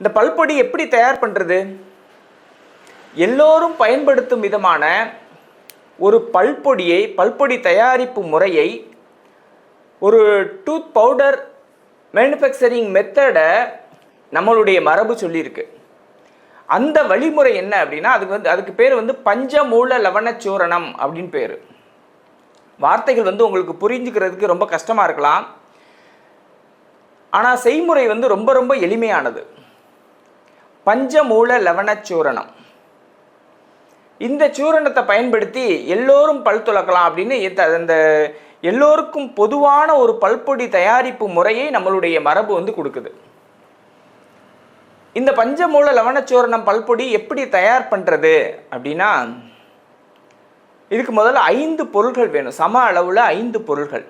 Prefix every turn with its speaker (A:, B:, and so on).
A: இந்த பல்பொடி எப்படி தயார் பண்ணுறது எல்லோரும் பயன்படுத்தும் விதமான ஒரு பல்பொடியை பல்பொடி தயாரிப்பு முறையை ஒரு டூத் பவுடர் மேனுஃபேக்சரிங் மெத்தடை நம்மளுடைய மரபு சொல்லியிருக்கு. அந்த வழிமுறை என்ன அப்படின்னா அதுக்கு வந்து அதுக்கு பேர் வந்து பஞ்சமூல லவணச்சூரணம் அப்படின்னு பேர். வார்த்தைகள் வந்து உங்களுக்கு புரிஞ்சுக்கிறதுக்கு ரொம்ப கஷ்டமாக இருக்கலாம். ஆனால் செய்முறை வந்து ரொம்ப ரொம்ப எளிமையானது. பஞ்சமூல லவணச்சூரணம் இந்த சூரணத்தை பயன்படுத்தி எல்லோரும் பல் துலக்கலாம் அப்படின்னு அந்த எல்லோருக்கும் பொதுவான ஒரு பல்பொடி தயாரிப்பு முறையை நம்மளுடைய மரபு வந்து கொடுக்குது. இந்த பஞ்சமூல லவணச்சூரணம் பல்பொடி எப்படி தயார் பண்ணுறது அப்படின்னா இதுக்கு முதல்ல ஐந்து பொருள்கள் வேணும். சம அளவில் ஐந்து பொருள்கள்.